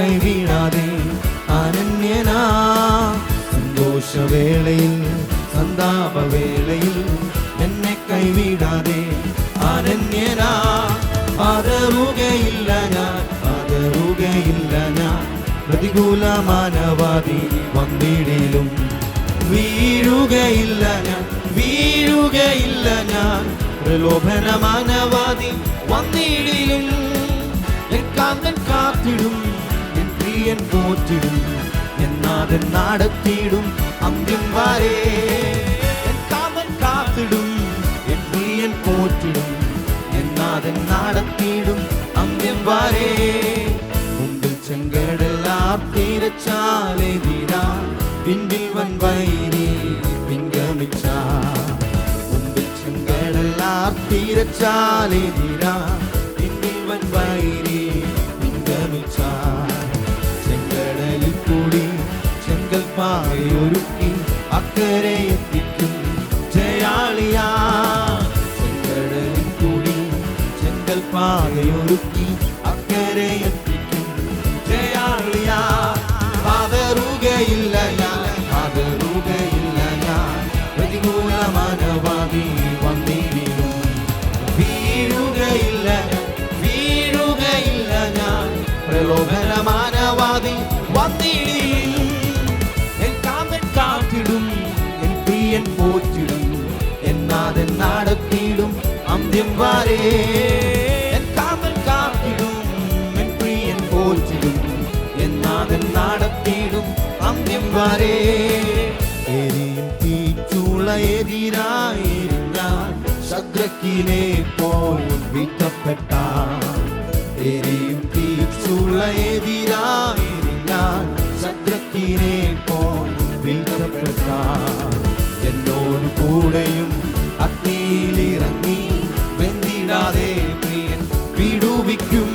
കൈവീഴാതെ അനന്യനാ. സന്തോഷവേളയിൽ സന്താപവേളയിൽ എന്നെ കൈവിടാതെ അനന്യനാ. പതറുകയില്ല ഞാൻ പതറുകയില്ല ഞാൻ. പ്രതികൂല മാനവാദി വന്നിടിലും വീഴുകയില്ല ഞാൻ വീഴുകയില്ല ഞാൻ. പ്രലോഭന മാനവാദി വന്നിടിലും കാത്തിടും. എൻ പ്രിയൻ പോറ്റിടും എന്നാഥൻ നടത്തിയിടും അന്ത്യം വരെ എൻ കാന്തൻ കാത്തിടും എൻ പ്രിയൻ പോറ്റിടും എന്നാഥൻ നടത്തിയിടും അന്ത്യം വരെ മുമ്പിൽ ചെങ്കടലാർ തീരച്ചാലെതിരാ പിന്നിൽ വൻ വൈരി പിൻഗമിച്ച മുമ്പിൽ ചെങ്കടലാർ തീരച്ചാലെതിരാ പിന്നിൽ വൻ പാറയൊരുക്കി അക്കരെ എത്തിക്കും. ജയാളിയാ ചെങ്കടലിൽ കൂടി ചെങ്കൽ പാതയൊരുക്കി അക്കരെ വരെ. എരിയും തീച്ചുള എതിരായിരുന്നാൽ ശദ്രക്കിനെ പോൽ വിറ്റപ്പെട്ട എരിയും തീച്ചുള എതിരായിരുന്നാൽ ശദ്രക്കിനെ പോൽ വിറ്റപ്പെട്ട എന്നോട് കൂടെയും അഗ്നിയിലിറങ്ങി വെന്തിടാതെ പ്രിയൻ വിടുവിക്കും.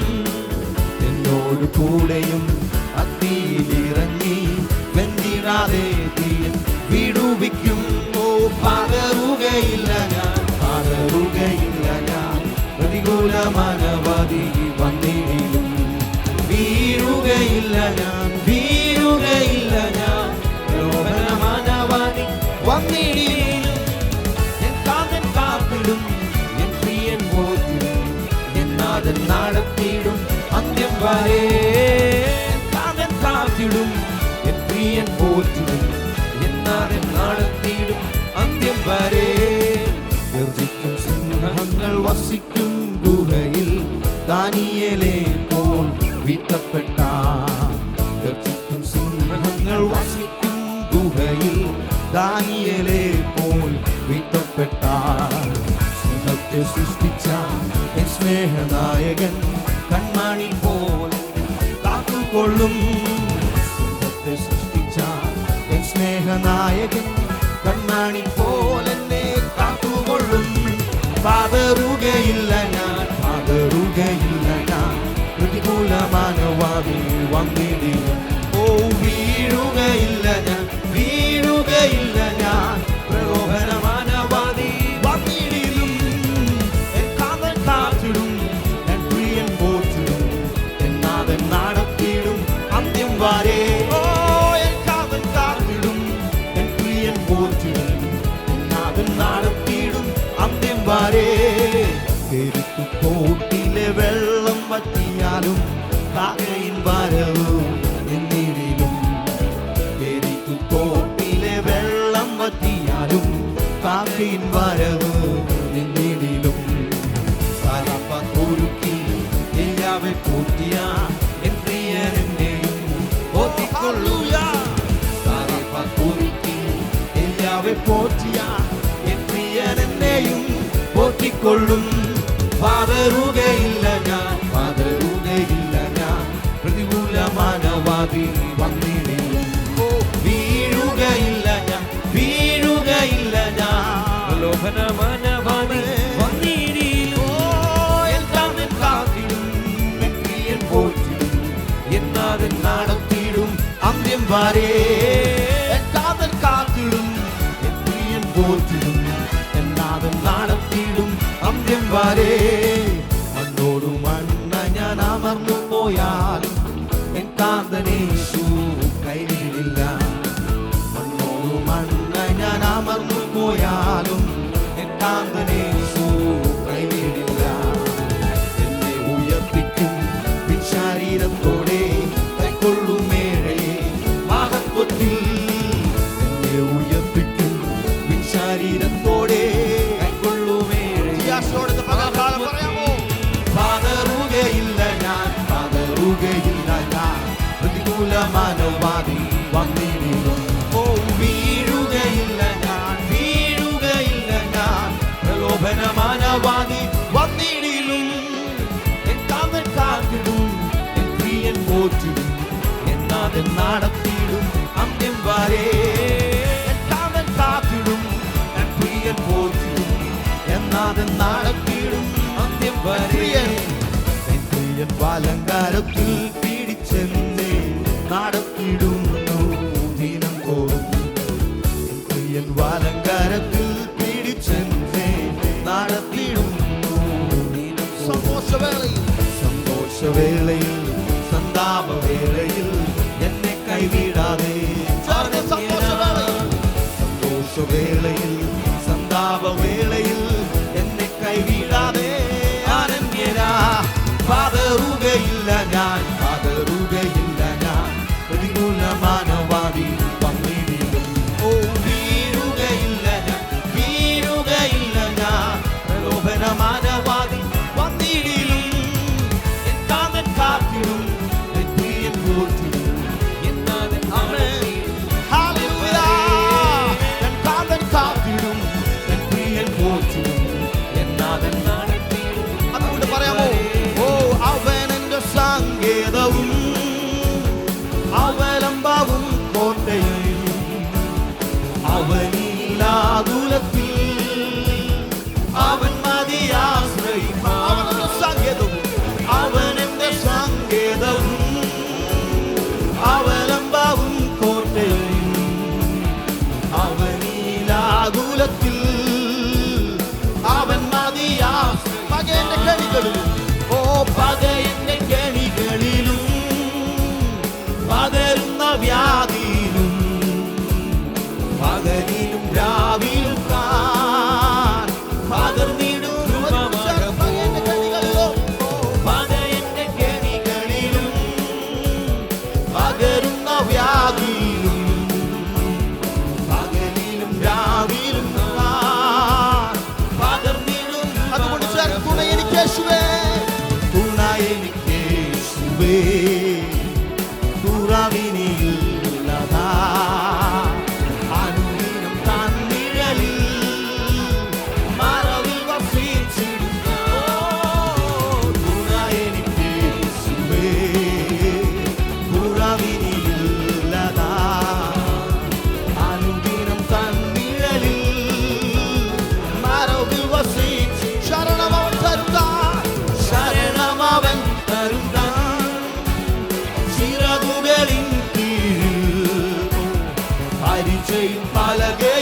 എന്നോട് കൂടെയും വെന്തിടാതെ പ്രിയൻ വിടുവിക്കും. ഓ പകരുകയില്ല ഞാൻ പകരുകയില്ല ഞാൻ. പ്രതികൂല മാനവാദി വന്നിടിലും വീഴുകയില്ല ഞാൻ വീഴുകയില്ല ഞാൻ. ലോകന വന്നിടിലും എൻ കാന്തൻ കാത്തിടും എൻ പ്രിയൻ പോത്തിടും എന്നാഥൻ നടത്തിയിടും അന്ത്യം വരെ പ്രിയൻ പോറ്റിടും എന്നാഥൻ നടത്തിയിടും അന്ത്യം വരെ. ഗർജിക്കും സിംഹങ്ങൾ വസിക്കും ഗുഹയിൽ. ദാനിയേലെ പോൽ വിത്തപ്പെട്ട ഗർജിക്കും സിംഹങ്ങൾ വസിക്കും ഗുഹയിൽ. ദാനിയേലെ പോൽ വിത്തപ്പെട്ട സ്നേഹത്തെ സൃഷ്ടിച്ച സ്നേഹനായകൻ കൺമണി പോൽ കാത്തുകൊള്ളും. സ്നേഹനായകൻ കണ്ണാണി പോലെ എന്നെ കാത്തുകൊള്ളും. പാതറുകയില്ല ഞാൻ പാതറുകയില്ല ഞാൻ. പ്രതികൂല വന്നിടിലും ഓ വീഴുകയില്ല ഞാൻ വീഴുകയില്ല ഞാൻ. വറ്റിയാലും കാക്കയിൻ ഭാരവും എന്നിടിലും. എനിക്ക് തോട്ടിലെ വെള്ളം വറ്റിയാലും കാക്കയിൻ ഭാരവും എന്നിടിലും. ഒരുക്കി എല്ലാവെ കൂട്ടിയ എൻ പ്രിയനെന്നെയും ഓർത്തിക്കൊള്ളുക. ഒരുക്കി എല്ലാവെ പോറ്റിയ എൻ പതറുകയില്ല നാവിൽ വന്നിടില്ല വീഴുകയില്ല ഞാൻ വീഴുകയില്ല ഞാൻ. ലോഭന മനവാണി വന്നിടിയിലോ അന്ത്യം വരേ. എല്ലാവരും കാത്തിടും പോറ്റിടും. എന്നാലും നടത്തിയിടും അന്ത്യം വരേ. മനോവാദി വന്നിരുന്നു ഓ വീഴുകയില്ല ഞാൻ വീഴുകയില്ല ഞാൻ. പ്രലോഭന മനവാദി വന്നിടിലും എൻ തമിഴ് കാത്തിടും എൻ പ്രിയൻ പോറ്റിടും എന്നാതൻ നടത്തിയിടും അന്ത്യം വരേ. എൻ തമിഴ് കാത്തിടും എൻ പ്രിയൻ പോറ്റിടും എന്നാതൻ നടത്തിയിടും അന്ത്യം വരേ. എൻ I feel. அழகே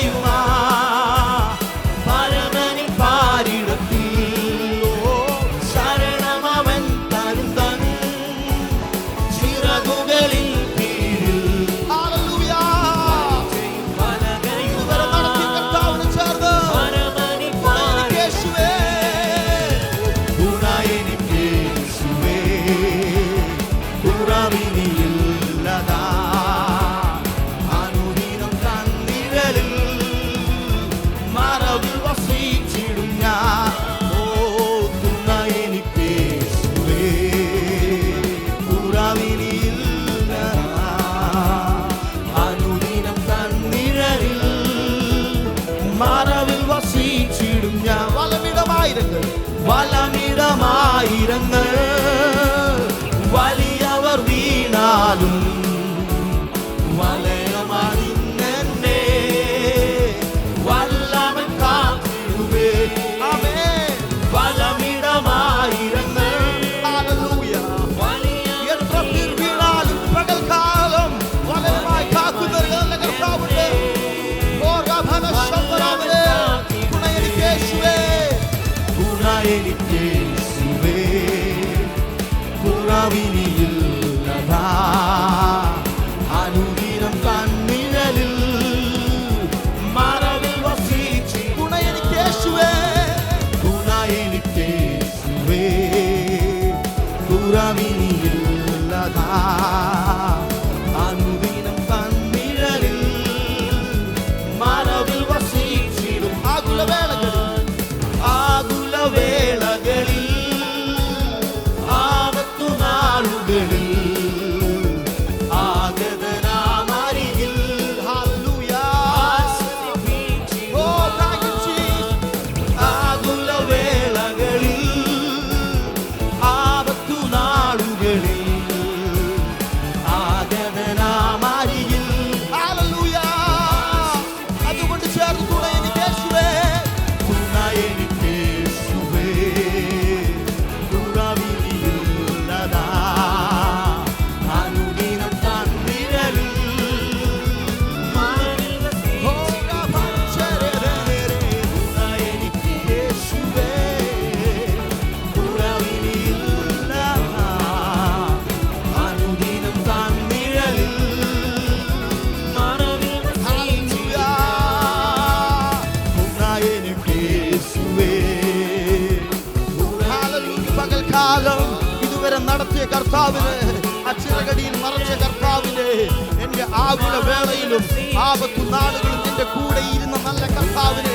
എന്റെ കൂടെ ഇരുന്ന നല്ല കർത്താവിനെ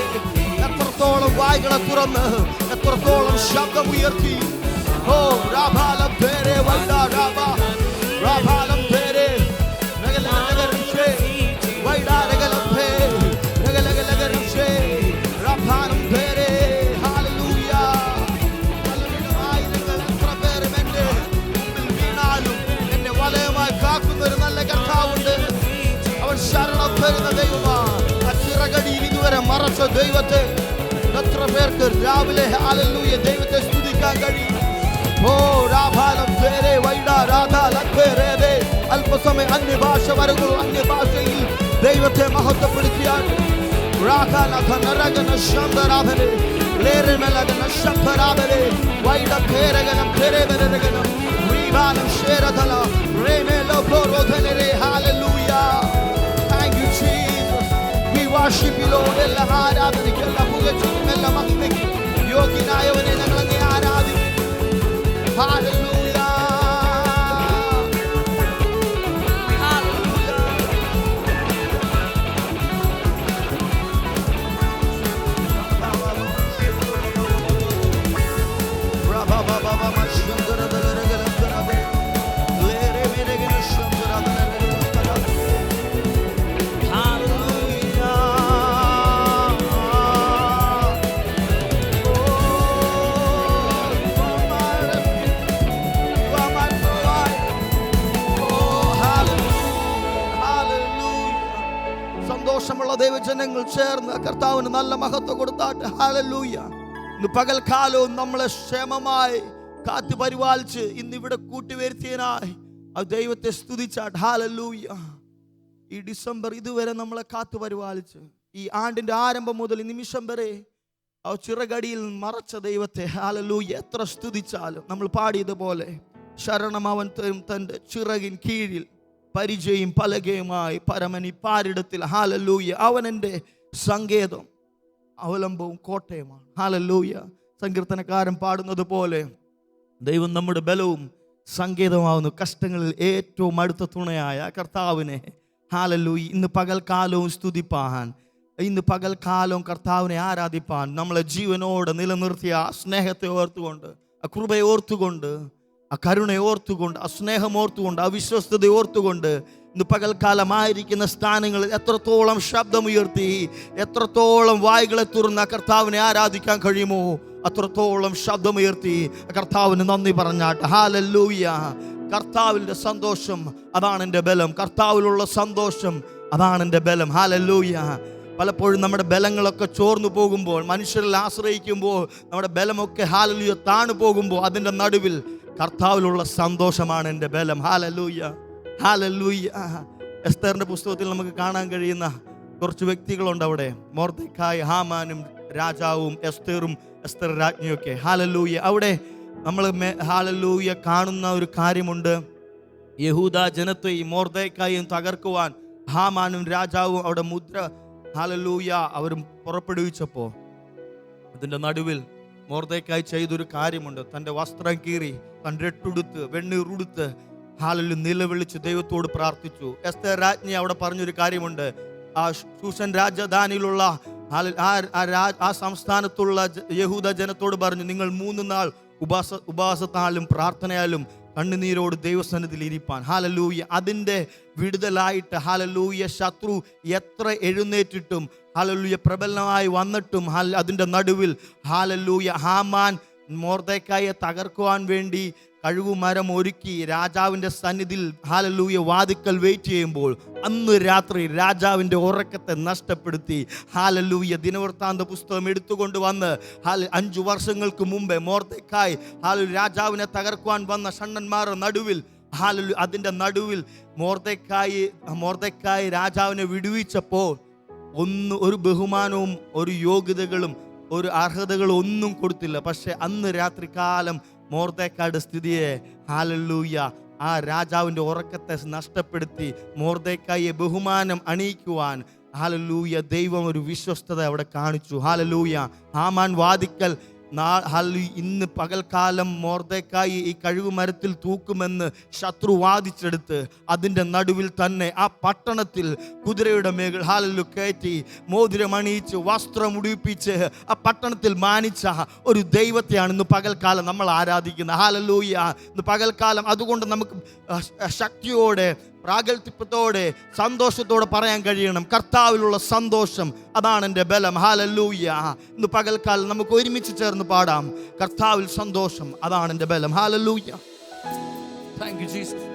എത്രത്തോളം വായ്കളെ തുറന്ന് എത്രത്തോളം ശബ്ദം ഉയർത്തി ഓ രാഭാല പേരെ വല്ല രാഭ. രാഭാലം ഇതുവരെ മറച്ച ദൈവത്തെ എത്ര പേർക്ക് രാവിലെ ഹാലല്ലൂയ ദൈവത്തെ സ്തുതിക്കാൻ കഴിയും ഓ രാഭാലം പേരെ വൈഡ രാധ ലഭേരേ അല്പസമയം അന്യഭാഷ വരുന്നു അന്യഭാഷയിൽ ദൈവത്തെ മഹത്വപ്പെടുത്തിയാൽ രാഘാലഘ നരകന ശബ്ദരാധനെ ലേരമലകന ശബ്ദരാധനെ വൈഡ ഭേരകനം ഭേരവരകനം റീബാലം ശേരധല റേമേലോ പ്ലോരോധനരെ ഹാലല്ലൂയ ലോർഡ് എല്ലാ ആരാധനയ്ക്കും എല്ലാ പുകഴ്ചയ്ക്കും എല്ലാ മഹിമയ്ക്കും യോഗ്യനായവനെ ഞങ്ങൾ അങ്ങേ ആരാധിക്കും. സന്തോഷമുള്ള ദൈവജനങ്ങൾ ചേർന്ന് കർത്താവിന് നല്ല മഹത്വം കൊടുത്താട്ട്. ഹാലലൂയ ഇന്ന് പകൽക്കാലവും നമ്മളെ ക്ഷേമമായി കാത്തു പരിപാലിച്ച് ഇന്ന് ഇവിടെ കൂട്ടിവരുത്തിയനായി ആ ദൈവത്തെ സ്തുതിച്ചാട്ട്. ഹാലലൂയ ഈ ഡിസംബർ ഇതുവരെ നമ്മളെ കാത്തു പരിപാലിച്ച് ഈ ആണ്ടിന്റെ ആരംഭം മുതൽ നിമിഷം വരെ ആ ചിറകടിയിൽ മറച്ച ദൈവത്തെ. ഹാലലൂയ എത്ര സ്തുതിച്ചാലും നമ്മൾ പാടിയതുപോലെ ശരണം അവൻ തന്റെ ചിറകിൻ കീഴിൽ. പരിചയം പലകയുമായി പരമനി പാരിടത്തിൽ. അവൻ എന്റെ സങ്കേതം. അവലംബവും കോട്ടയമാണ്. ഹാലലൂയ സങ്കീർത്തനക്കാരൻ പാടുന്നത് പോലെ ദൈവം നമ്മുടെ ബലവും സങ്കേതമാവുന്നു കഷ്ടങ്ങളിൽ ഏറ്റവും അടുത്ത തുണയായ കർത്താവിനെ. ഹാലലൂയി ഇന്ന് പകൽക്കാലവും സ്തുതിപ്പാൻ. ഇന്ന് പകൽക്കാലവും കർത്താവിനെ ആരാധിപ്പാൻ. നമ്മളെ ജീവനോട് നിലനിർത്തിയ സ്നേഹത്തെ ഓർത്തുകൊണ്ട് ആ കൃപയെ ഓർത്തുകൊണ്ട് ആ കരുണ ഓർത്തുകൊണ്ട് ആ സ്നേഹം ഓർത്തുകൊണ്ട് ആ വിശ്വസ്തത ഓർത്തുകൊണ്ട് ഇന്ന് പകൽക്കാലമായിരിക്കുന്ന സ്ഥാനങ്ങളിൽ എത്രത്തോളം ശബ്ദമുയർത്തി എത്രത്തോളം വായ്കളെ തുറന്ന് കർത്താവിനെ ആരാധിക്കാൻ കഴിയുമോ അത്രത്തോളം ശബ്ദമുയർത്തി കർത്താവിന് നന്ദി പറഞ്ഞാട്ട്. ഹാലല്ലൂയ കർത്താവിന്റെ സന്തോഷം അതാണ് എന്റെ ബലം. കർത്താവിലുള്ള സന്തോഷം അതാണ് എന്റെ ബലം. ഹാലല്ലൂയ പലപ്പോഴും നമ്മുടെ ബലങ്ങളൊക്കെ ചോർന്നു പോകുമ്പോൾ മനുഷ്യരിൽ ആശ്രയിക്കുമ്പോൾ നമ്മുടെ ബലമൊക്കെ ഹാലലിയോ താണു പോകുമ്പോൾ അതിന്റെ നടുവിൽ കർത്താവിലുള്ള സന്തോഷമാണ് എന്റെ ബലം. ഹാലലൂയ ഹാലലൂയ എസ്തറിന്റെ പുസ്തകത്തിൽ നമുക്ക് കാണാൻ കഴിയുന്ന കുറച്ച് വ്യക്തികളുണ്ട് അവിടെ. മോർദക്കായ് ഹാമാനും രാജാവും എസ്തറും എസ്തർ രാജ്ഞിയൊക്കെ. ഹാലലൂയ അവിടെ നമ്മൾ ഹാലലൂയ കാണുന്ന ഒരു കാര്യമുണ്ട്. യഹൂദ ജനത്തെയും മോർദക്കായും തകർക്കുവാൻ ഹാമാനും രാജാവും അവിടെ മുദ്ര ഹാലലൂയ അവരും പുറപ്പെടുവിച്ചപ്പോൾ അതിന്റെ നടുവിൽ മോർദക്കായി ചെയ്തൊരു കാര്യമുണ്ട്. തന്റെ വസ്ത്രം കീറി തന്റെ എട്ടുടുത്ത് വെണ്ണീറുടുത്ത് ഹാലിൽ നിലവിളിച്ച് ദൈവത്തോട് പ്രാർത്ഥിച്ചു. എസ്തർ രാജ്ഞി അവിടെ പറഞ്ഞൊരു കാര്യമുണ്ട്. ആ ശൂഷൻ രാജധാനിയിലുള്ള ആ സംസ്ഥാനത്തുള്ള യഹൂദ ജനത്തോട് പറഞ്ഞു നിങ്ങൾ മൂന്ന് നാൾ ഉപാസ ഉപാസത്താലും പ്രാർത്ഥനയാലും കണ്ണുനീരോട് ദൈവസന്നിധിയിൽ ഇരിപ്പാൻ. ഹാലലൂയ അതിന്റെ വിടുതലായിട്ട് ഹാലലൂയ ശത്രു എത്ര എഴുന്നേറ്റിട്ടും ഹാലലൂയ പ്രബലമായി വന്നിട്ടും ഹാൽ അതിന്റെ നടുവിൽ ഹാലലൂയ ഹാമാൻ മോർദേക്കായെ തകർക്കുവാൻ വേണ്ടി കഴുകുമരം ഒരുക്കി രാജാവിന്റെ സന്നിധിയിൽ ഹാലലൂയ വാതിക്കൽ വെയിറ്റ് ചെയ്യുമ്പോൾ അന്ന് രാത്രി രാജാവിന്റെ ഉറക്കത്തെ നഷ്ടപ്പെടുത്തി. ഹാലലൂയ ദിനവൃത്താന്ത പുസ്തകം എടുത്തുകൊണ്ട് വന്ന് ഹാൽ അഞ്ചു വർഷങ്ങൾക്ക് മുമ്പേ മോർത്തേക്കായി ഹാലു രാജാവിനെ തകർക്കുവാൻ വന്ന ഷണ്ണന്മാരുടെ നടുവിൽ ഹാലലു അതിന്റെ നടുവിൽ മോർത്തേക്കായി മോർത്തേക്കായി രാജാവിനെ വിടുവിച്ചപ്പോൾ ഒന്ന് ഒരു ബഹുമാനവും ഒരു യോഗ്യതകളും ഒരു അർഹതകളും ഒന്നും കൊടുത്തില്ല. പക്ഷെ അന്ന് രാത്രികാലം മോർദേക്കായുടെ സ്ഥിതിയെ. ഹാലല്ലൂയ. ആ രാജാവിന്റെ ഉറക്കത്തെ നഷ്ടപ്പെടുത്തി മോർദേക്കായെ ബഹുമാനം അണിയിക്കുവാൻ. ഹാലല്ലൂയ. ദൈവം ഒരു വിശ്വസ്തത അവിടെ കാണിച്ചു. ഹാലല്ലൂയ. ആമാൻ വാദിക്കൽ ഇന്ന് പകൽക്കാലം മോർദക്കായി ഈ കഴിവ് മരത്തിൽ തൂക്കുമെന്ന് ശത്രു വാദിച്ചെടുത്ത് അതിന്റെ നടുവിൽ തന്നെ ആ പട്ടണത്തിൽ കുതിരയുടെ മേകൾ ഹാലലു കയറ്റി മോതിരമണിയിച്ച് വസ്ത്രം ഉടുപ്പിച്ച് ആ പട്ടണത്തിൽ മാനിച്ച ഒരു ദൈവത്തെയാണ് ഇന്ന് പകൽക്കാലം നമ്മൾ ആരാധിക്കുന്നത്. ഹാലലൂയ ഇന്ന് പകൽക്കാലം അതുകൊണ്ട് നമുക്ക് ശക്തിയോടെ പ്രാഗൽഭ്യത്തോടെ സന്തോഷത്തോടെ പറയാൻ കഴിയണം. കർത്താവിലുള്ള സന്തോഷം അതാണ് എന്റെ ബലം. ഹാലല്ലൂയ ഇന്ന് പകൽക്കാലം നമുക്ക് ഒരുമിച്ച് ചേർന്ന് പാടാം. കർത്താവിൽ സന്തോഷം അതാണ് എന്റെ ബലം. ഹാലല്ലൂയ താങ്ക് യു ജീസസ്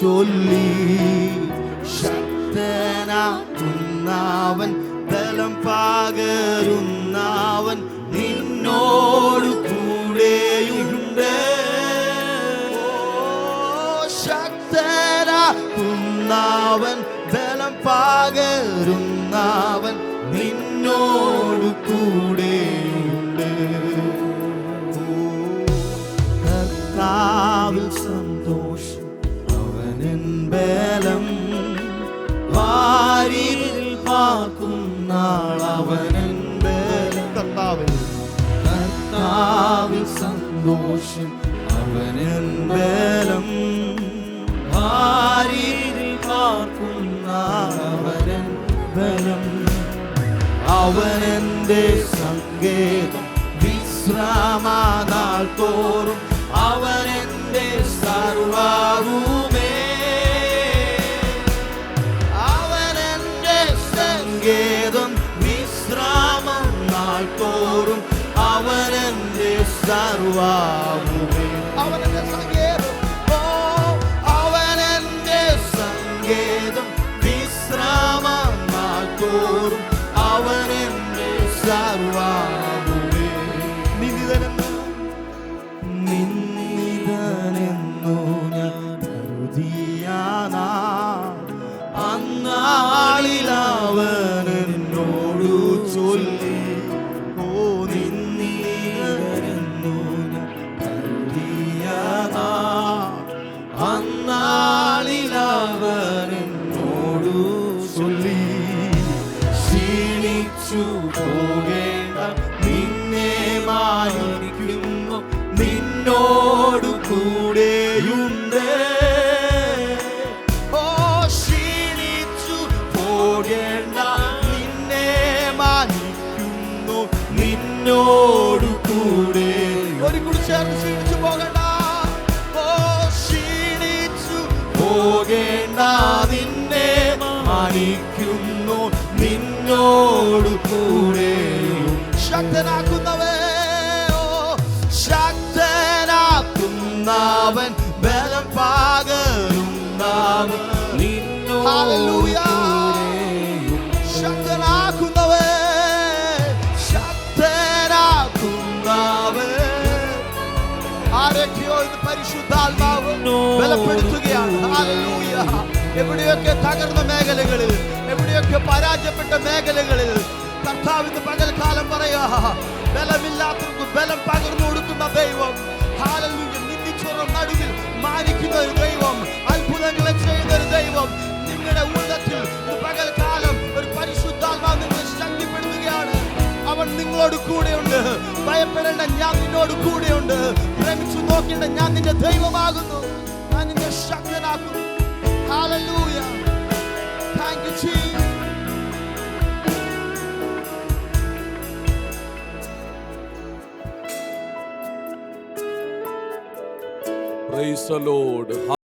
ചൊല്ലി. ശക്തനാകുന്നവൻ ബലം പകരുന്നവൻ നിന്നോടു കൂടെയുണ്ട്. ശക്തനാകുന്നവൻ ബലം പകരുന്നവൻ ബലം കർത്താവിൽ കർത്താവിൽ സന്തോഷം അവനെന്തലം പാക്കും നാളവനൻ ബലം. അവനെന്റെ സങ്കേതം വിശ്രാമാതാൾ തോറും Ah. ചേർന്ന് ക്ഷീണിച്ചു പോകേണ്ട. ഓ ക്ഷീണിച്ചു പോകേണ്ട നിന്നെ മാനിക്കുന്നു നിന്നോട് കൂടെ ശക്തനാക്കുന്നവേ ഓ ശക്തനാക്കുന്നവൻ ബലം പകരുന്നവൻ ഹല്ലേലൂയ. പരിശുദ്ധാത്മാവ് ബലപ്പെടുത്തുകയാണ്. എവിടെയൊക്കെ തകർന്ന മേഖലകളിൽ എവിടെയൊക്കെ പരാജയപ്പെട്ട മേഖലകളിൽ കർത്താവിന് പകൽക്കാലം പറയാ ബലമില്ലാത്തവർക്ക് ബലം പകർന്നു കൊടുക്കുന്ന ദൈവം. ഹാലലൂയ നിന്ദിച്ചുറ നടുവിൽ മാനിക്കുന്ന ഒരു ദൈവം അത്ഭുതങ്ങളെ ചെയ്യുന്ന ഒരു ദൈവം. നിങ്ങളുടെ ഉള്ളത്തിൽ പകൽക്കാലം ഒരു പരിശുദ്ധാത്മാവ് നിങ്ങളെ ശക്തിപ്പെടുത്തുകയാണ് നിങ്ങളോട് കൂടെയുണ്ട്. ഭയപ്പെടേണ്ട ഞാൻ നിന്നോട് കൂടെയുണ്ട്. പ്രേമിച്ചു നോക്കേണ്ട ഞാൻ നിന്റെ ദൈവമാകുന്നു. ഞാൻ നിന്നെ ശക്തനാക്കുന്നു. Praise the Lord.